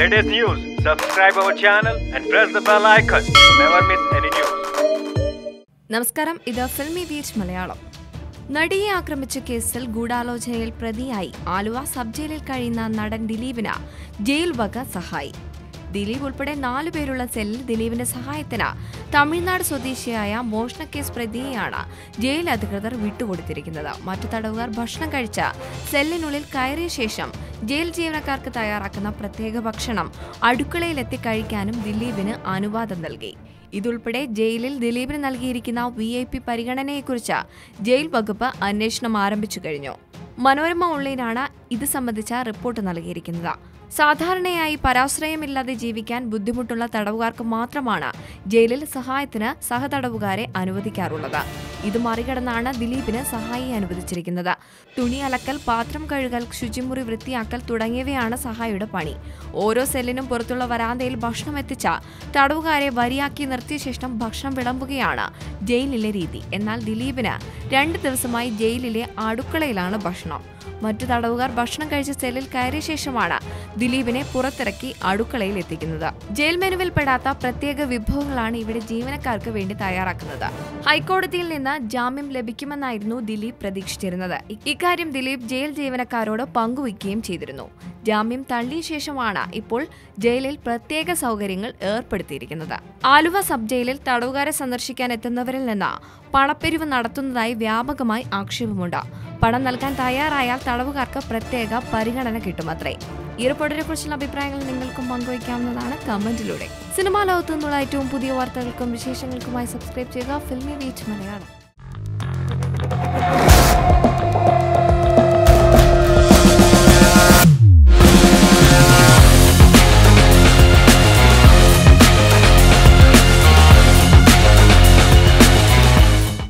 latest news, subscribe our channel and press the bell icon to never miss any news. നമസ്കാരം ഇത് filmy beach Malayalam. നടിയെ ആക്രമിച്ച കേസിൽ ഗൂഢാലോചനയിൽ പ്രതിയായി. Aluva sub ജയിലിൽ കഴിയുന്ന നടൻ ദിലീപിന് ജയിൽ വക സഹായി. ദിലീപ് ഉൾപ്പെടെ നാലു പേരുള്ള സെല്ലിൽ ദിലീപിന്റെ സഹായത്തിന് തമിഴ്നാട് സ്വദേശിയായ മോഷണ കേസ് പ്രതിയെയാണ് ജയിൽ അധികൃതർ വിട്ടുകൊടുത്തിരിക്കുന്നത്. മറ്റു തടവുകാർ ഭക്ഷണം കഴിച്ച സെല്ലിനുള്ളിൽ കയറിയ ശേഷം ജയിൽ ജീവനക്കാർക്ക് തയ്യാറാക്കുന്ന പ്രത്യേക ഭക്ഷണം അടുക്കളയിലെത്തി കഴിക്കാനും ദിലീപിന് അനുവാദം നൽകി. ഇതുൾപ്പെടെ ജയിലിൽ ദിലീപിന് നൽകിയിരിക്കുന്ന വി ഐ പി പരിഗണനയെക്കുറിച്ച് ജയിൽ വകുപ്പ് അന്വേഷണം ആരംഭിച്ചു കഴിഞ്ഞു. മനോരമ ഓൺലൈനാണ് ഇത് സംബന്ധിച്ച റിപ്പോർട്ട് നൽകിയിരിക്കുന്നത്. സാധാരണയായി പരാശ്രയമില്ലാതെ ജീവിക്കാൻ ബുദ്ധിമുട്ടുള്ള തടവുകാർക്ക് മാത്രമാണ് ജയിലിൽ സഹായത്തിന് സഹതടവുകാരെ അനുവദിക്കാറുള്ളത്. ഇത് മറികടന്നാണ് ദിലീപിന് സഹായി അനുവദിച്ചിരിക്കുന്നത്. തുണി അലക്കൽ പാത്രം കഴുകൽ ശുചിമുറി വൃത്തിയാക്കൽ തുടങ്ങിയവയാണ് സഹായിയുടെ പണി. ഓരോ സെല്ലിനും പുറത്തുള്ള വരാന്തയിൽ ഭക്ഷണം എത്തിച്ച തടവുകാരെ വരിയാക്കി നിർത്തിയ ശേഷം ഭക്ഷണം വിളമ്പുകയാണ് ജയിലിലെ രീതി. എന്നാൽ ദിലീപിന് രണ്ട് ദിവസമായി ജയിലിലെ അടുക്കളയിലാണ് ഭക്ഷണം. മറ്റു തടവുകാർ ഭക്ഷണം കഴിച്ച സെല്ലിൽ കയറിയ ശേഷമാണ് ദിലീപിനെ പുറത്തിറക്കി അടുക്കളയിൽ എത്തിക്കുന്നത്. ജയിൽ മെനുവിൽ പെടാത്ത പ്രത്യേക വിഭവങ്ങളാണ് ഇവിടെ ജീവനക്കാർക്ക് വേണ്ടി തയ്യാറാക്കുന്നത്. ഹൈക്കോടതിയിൽ നിന്ന് ജാമ്യം ലഭിക്കുമെന്നായിരുന്നു ദിലീപ് പ്രതീക്ഷിച്ചിരുന്നത്. ഇക്കാര്യം ദിലീപ് ജയിൽ ജീവനക്കാരോട് പങ്കുവയ്ക്കുകയും ചെയ്തിരുന്നു. ജാമ്യം തള്ളിയ ശേഷമാണ് ഇപ്പോൾ ജയിലിൽ പ്രത്യേക സൗകര്യങ്ങൾ ഏർപ്പെടുത്തിയിരിക്കുന്നത്. ആലുവ സബ് ജയിലിൽ തടവുകാരെ സന്ദർശിക്കാൻ എത്തുന്നവരിൽ നിന്ന് പണപ്പെരിവ് നടത്തുന്നതായി വ്യാപകമായി ആക്ഷേപമുണ്ട്. പണം നൽകാൻ തയ്യാറായാൽ തടവുകാർക്ക് പ്രത്യേക പരിഗണന കിട്ടുമത്രേ. ഈ റിപ്പോർട്ടിനെ കുറിച്ചുള്ള അഭിപ്രായങ്ങൾ നിങ്ങൾക്കും പങ്കുവയ്ക്കാവുന്നതാണ് കമന്റിലൂടെ. സിനിമാ ലോകത്തു നിന്നുള്ള ഏറ്റവും പുതിയ വാർത്തകൾക്കും വിശേഷങ്ങൾക്കുമായി സബ്സ്ക്രൈബ് ചെയ്യുക ഫിൽമി വീറ്റ് മലയാളം.